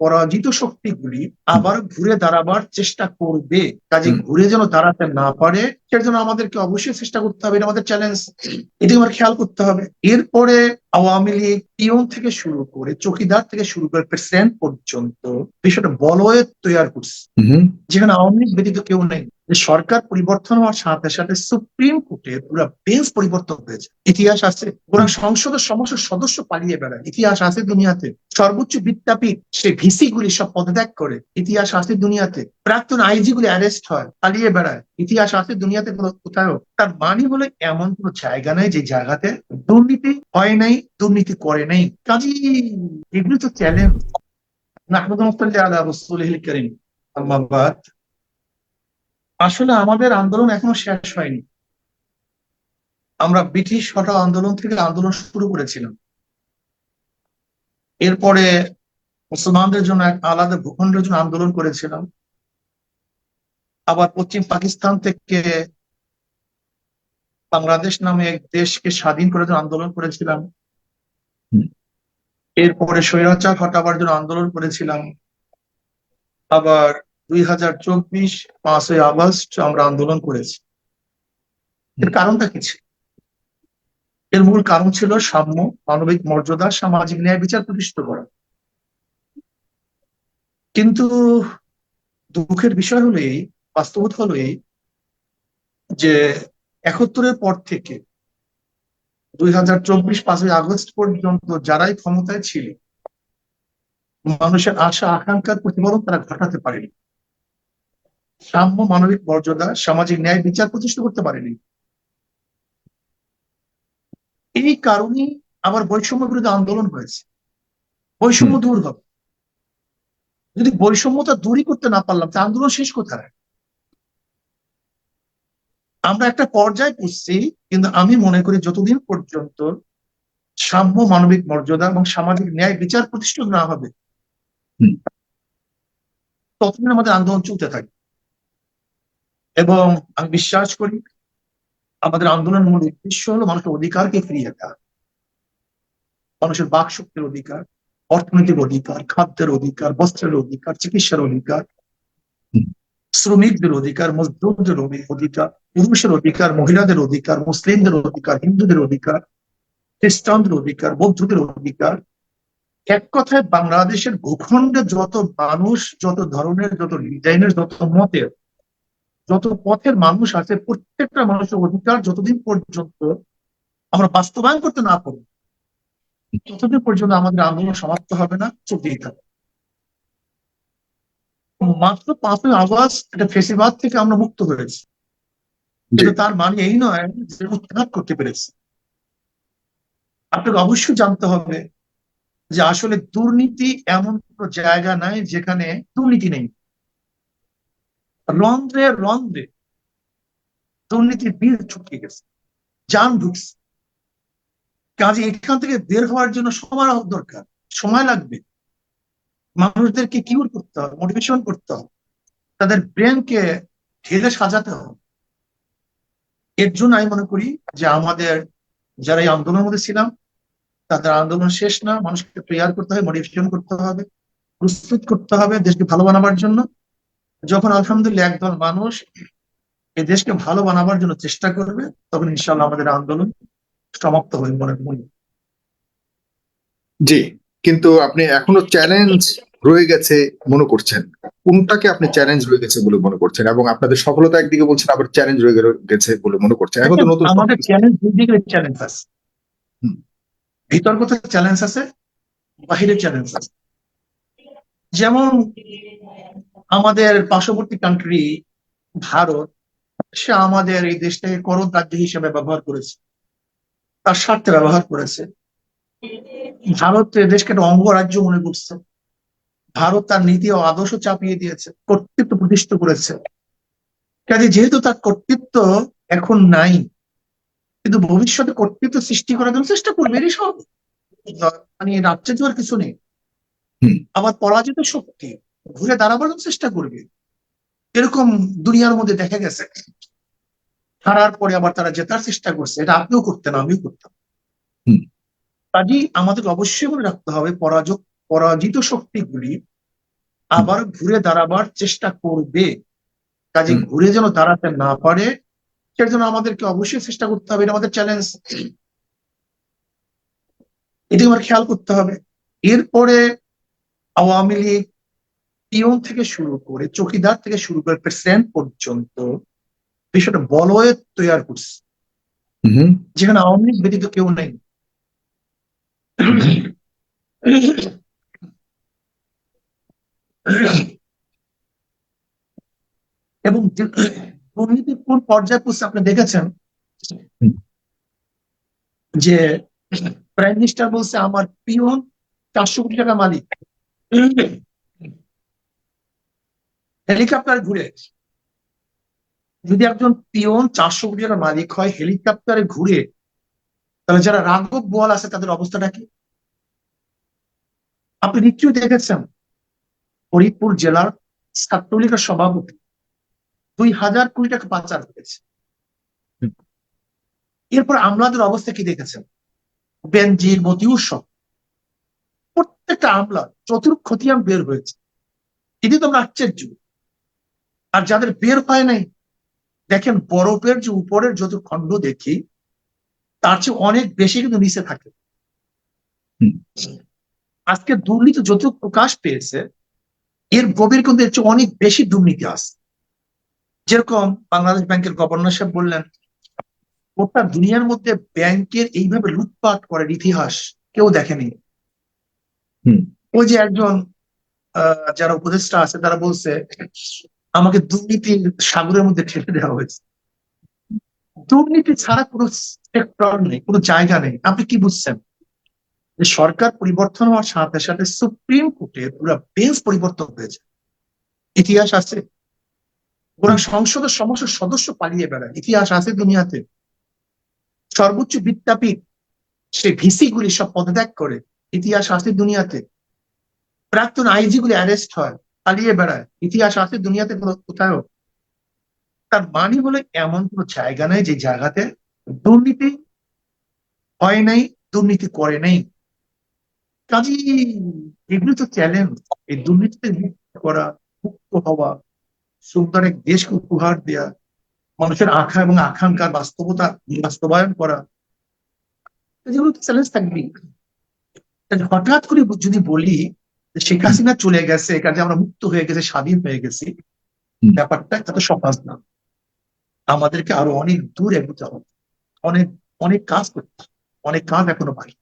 পরাজিত শক্তিগুলি আবার ঘুরে দাঁড়াবার চেষ্টা করবে। কাজে ঘুরে যেন দাঁড়াতে না পারে সেটার জন্য আমাদেরকে অবশ্যই চেষ্টা করতে হবে। এটা আমাদের চ্যালেঞ্জ এটি আমার খেয়াল করতে হবে। এরপরে আওয়ামী লীগ পিয়ন থেকে শুরু করে চকিদার থেকে শুরু করে প্রেসিডেন্ট পর্যন্ত বিষয়টা বলয়ের তৈরি করছে। যেখানে আওয়ামী লীগ ব্যতীত কেউ নেই। যে সরকার পরিবর্তন হওয়ার সাথে সাথে সুপ্রিম কোর্টের পুরো বেঞ্চ পরিবর্তন হয়েছে। ইতিহাস আছে। পুরো সংসদের সমস্ত সদস্য পালিয়ে বেড়ায়। ইতিহাস আছে দুনিয়াতে। সর্বোচ্চ বিদ্যাপীঠ, সে ভিসি গুলি সব পদত্যাগ করে। ইতিহাস আছে দুনিয়াতে। প্রাক্তন আইজি গুলি অ্যারেস্ট হয়, পালিয়ে বেড়ায়। ইতিহাস আছে দুনিয়াতে কোথাও। তার মানে হলো এমন কোনো জায়গা নাই যে জায়গাতে দুর্নীতি হয় নাই, দুর্নীতি করে নাই। কাজী, এগুলি তো চ্যালেঞ্জ নাহমদ আলা রসুল করিম আম্মা বাদ। আসলে আমাদের আন্দোলন এখনও শেষ হয়নি। আমরা ব্রিটিশ হটাও আন্দোলন থেকে আন্দোলন শুরু করেছিলাম। এরপরে মুসলমানদের জন্য এক আলাদা ভূখণ্ডের জন্য আন্দোলন করেছিলাম। আবার পশ্চিম পাকিস্তান থেকে বাংলাদেশ নামে এক দেশকে স্বাধীন করার জন্য আন্দোলন করেছিলাম। এরপরে স্বৈরাচার হটাবার জন্য আন্দোলন করেছিলাম। আবার দুই হাজার চব্বিশ পাঁচই আগস্ট আমরা আন্দোলন করেছি। এর কারণটা কি ছিল? এর মূল কারণ ছিল সাম্য, মানবিক মর্যাদা, সামাজিক ন্যায় বিচার প্রতিষ্ঠিত করা। কিন্তু দুঃখের বিষয় হলো এই, বাস্তবতা হলো এই যে একাত্তরের পর থেকে দুই হাজার চব্বিশ পাঁচই আগস্ট পর্যন্ত যারাই ক্ষমতায় ছিল, মানুষের আশা আকাঙ্ক্ষার প্রতিফলন তারা ঘটাতে পারেনি। সাম্য মানবিক মর্যাদা সামাজিক ন্যায় বিচার প্রতিষ্ঠা করতে পারেনি। এই কারণেই আবার বৈষম্য বিরুদ্ধে আন্দোলন হয়েছে। বৈষম্য দূর হবে। যদি বৈষম্যতা দূরই করতে না পারলাম তা আন্দোলন শেষ কোথায়? আমরা একটা পর্যায়ে পুষছি কিন্তু আমি মনে করি যতদিন পর্যন্ত সাম্য মানবিক মর্যাদা এবং সামাজিক ন্যায় বিচার প্রতিষ্ঠিত না হবে ততদিন আমাদের আন্দোলন চলতে থাকে এবং আমি বিশ্বাস করি আমাদের আন্দোলনের মূল উদ্দেশ্য হলো মানুষের অধিকারকে ফিরিয়ে দেওয়া। মানুষের বাক শক্তির অধিকার, অর্থনৈতিক অধিকার, খাদ্যের অধিকার, বস্ত্রের অধিকার, চিকিৎসার অধিকার, শ্রমিকদের অধিকার, মজদুরদের অধি- অধিকার, পুরুষের অধিকার, মহিলাদের অধিকার, মুসলিমদের অধিকার, হিন্দুদের অধিকার, খ্রিস্টানদের অধিকার, বৌদ্ধদের অধিকার। এক কথায় বাংলাদেশের ভূখণ্ডে যত মানুষ, যত ধরনের যত ডিজাইনের, যত মতের যত পথের মানুষ আছে প্রত্যেকটা মানুষের অধিকার যতদিন পর্যন্ত আমরা বাস্তবায়ন করতে না পারি ততদিন পর্যন্ত আমাদের আন্দোলন সমাপ্ত হবে না চলতেই থাকবে। মাত্র পাঁচই আগস্ট একটা ফেসিবাদ থেকে আমরা মুক্ত হয়েছি। কিন্তু তার মানে এই নয় যে উৎখাত করতে পেরেছি। আপনাকে অবশ্যই জানতে হবে যে আসলে দুর্নীতি এমন কোনো জায়গা নাই যেখানে দুর্নীতি নেই। রন্ধ্রে রন্ধ্রে দুর্নীতির বীজ ছুটকে গেছে, যান ঢুকছে। কাজে এখান থেকে বের হওয়ার জন্য সময় দরকার, সময় লাগবে। মানুষদেরকে কিউর করতে হবে মোটিভেশন করতে হবে, তাদের ব্রেনকে ঢেলে সাজাতে হবে। এর জন্য আমি মনে করি যে আমাদের যারা এই আন্দোলনের মধ্যে ছিলাম, তাদের আন্দোলন শেষ না, মানুষকে প্রেয়ার করতে হবে মোটিভেশন করতে হবে, প্রস্তুত করতে হবে, দেশকে ভালো বানাবার জন্য। যখন আলহামদুলিল্লাহ একদল মানুষ এই দেশকে ভালো বানাবার জন্য চেষ্টা করবে তখন ইনশাল্লাহ আমাদের আন্দোলন সমাপ্ত হবে মনে মনে জি কিন্তু আপনি এখনও চ্যালেঞ্জ রয়ে গেছে মনে করছেন। কোনটাকে আপনি চ্যালেঞ্জ রয়ে গেছে বলে মনে করছেন? এবং আপনাদের সফলতা একদিকে বলছেন আবার চ্যালেঞ্জ রয়ে গেছে বলে মনে করছেন। এখন তো নতুন আমাদের চ্যালেঞ্জ দুই চ্যালেঞ্জ আছে। হুম। ভিতরগত চ্যালেঞ্জ আছে বাহিরের চ্যালেঞ্জ আছে। যেমন আমাদের পার্শ্ববর্তী কান্ট্রি ভারত সে আমাদের এই দেশটাকে করদ রাজ্য হিসেবে ব্যবহার করেছে। তার স্বার্থে ব্যবহার করেছে। ভারত এ দেশকে একটা অঙ্গরাজ্য মনে করছে। ভারত তার নীতি ও আদর্শ চাপিয়ে দিয়েছে কর্তৃত্ব প্রতিষ্ঠিত করেছে। কাজে যেহেতু তার কর্তৃত্ব এখন নাই কিন্তু ভবিষ্যতে কর্তৃত্ব সৃষ্টি করার জন্য চেষ্টা করবে এরই সব। মানে রাজ্যে যাওয়ার কিছু নেই। আবার পরাজিত শক্তি। ঘুরে দাঁড়াবার চেষ্টা করবে। এরকম দুনিয়ার মধ্যে দেখা গেছে। হারার পরে আবার তারা জেতার চেষ্টা করছে। এটা আপনিও করতেন আমিও করতাম। কাজেই আমাদের অবশ্যই মনে রাখতে হবে পরাজক পরাজিত শক্তিগুলি আবার ঘুরে দাঁড়াবার চেষ্টা করবে। কাজে ঘুরে যেন দাঁড়াতে না পারে সেটার জন্য আমাদেরকে অবশ্যই চেষ্টা করতে হবে। এটা আমাদের চ্যালেঞ্জ এটি আমার খেয়াল করতে হবে। এরপরে আওয়ামী লীগ পিয়ন থেকে শুরু করে চৌকিদার থেকে শুরু করে প্রেসিডেন্ট পর্যন্ত বিষয়টা বলয়ের তৈরি করছে। যেখানে আওয়ামী লীগ ব্যতীত কেউ নেই। এবং যে- দুর্নীতি কোন পর্যায়ে পৌঁছে আপনি দেখেছেন? যে প্রাইম মিনিস্টার বলছে আমার পিয়ন চারশো কোটি টাকা মালিক। হেলিকপ্টার ঘুরে যদি একজন পিয়ন চারশো কোটি টাকার মালিক হয় হেলিকপ্টারে ঘুরে তাহলে যারা রাঘব বল আছে তাদের অবস্থাটা কি? আপনি নিশ্চয়ই দেখেছেন ফরিদপুর জেলার ছাত্রলীগের সভাপতি দুই হাজার কোটি টাকা পাচার হয়েছে এরপর আমলাদের অবস্থা কি দেখেছেন? বেনজির মতিউর সহ প্রত্যেকটা আমলা চতুর্থ খতিয়ান বের হয়েছে। এটি তো আমরা আশ্চর্য। আর যাদের বের হয় নাই দেখেন বরফের যে উপরের যত খণ্ড দেখি তার চেয়ে অনেক বেশি কিন্তু নিচে থাকে। আজকে দুর্নীতি যত প্রকাশ পেয়েছে এর গভীর কিন্তু এর চেয়ে অনেক বেশি দুর্নীতি আছে। যেরকম বাংলাদেশ ব্যাংকের গভর্নর সাহেব বললেন গোটা দুনিয়ার মধ্যে ব্যাংকের এইভাবে লুটপাট করার ইতিহাস কেউ দেখেনি। হুম। ওই যে একজন আহ, যারা উপদেষ্টা আছে তারা বলছে আমাকে দুর্নীতির সাগরের মধ্যে ঠেলে দেওয়া হয়েছে। দুর্নীতি ছাড়া কোনো সেক্টর নেই, কোনো জায়গা নেই। আপনি কি বুঝছেন? যে সরকার পরিবর্তন হওয়ার সাথে সাথে সুপ্রিম কোর্টের পুরো বেঞ্চ পরিবর্তন হয়েছে। ইতিহাস আছে। ওরা সংসদের সমস্ত সদস্য পালিয়ে বেড়ায়। ইতিহাস আছে দুনিয়াতে। সর্বোচ্চ বিদ্যাপীঠ, সে ভিসি গুলি সব পদত্যাগ করে। ইতিহাস আছে দুনিয়াতে। প্রাক্তন আইজি গুলি অ্যারেস্ট হয়। পালিয়ে বেড়ায়। ইতিহাস আছে, দুনিয়াতে কোথাও তার মানে হলো এমন কোনো জায়গা নেই যে জায়গাতে দুর্নীতি হয় নাই, দুর্নীতি করে নাই। কাজী এগুলো তো চ্যালেঞ্জ এই দুর্নীতিতে মুক্ত করা, মুক্ত হওয়া সুন্দর এক দেশকে উপহার দেয়া, মানুষের আশা এবং আকাঙ্ক্ষার বাস্তবতা বাস্তবায়ন করা। যেগুলো তো চ্যালেঞ্জ থাকবেই। হঠাৎ করে যদি বলি শেখ হাসিনা চলে গেছে কাজে আমরা মুক্ত হয়ে গেছে স্বাধীন হয়ে গেছি। ব্যাপারটা এত সহজ না। আমাদেরকে আরও অনেক দূর এগোতে হবে। অনেক অনেক কাজ করতে অনেক কাজ এখনও বাকি।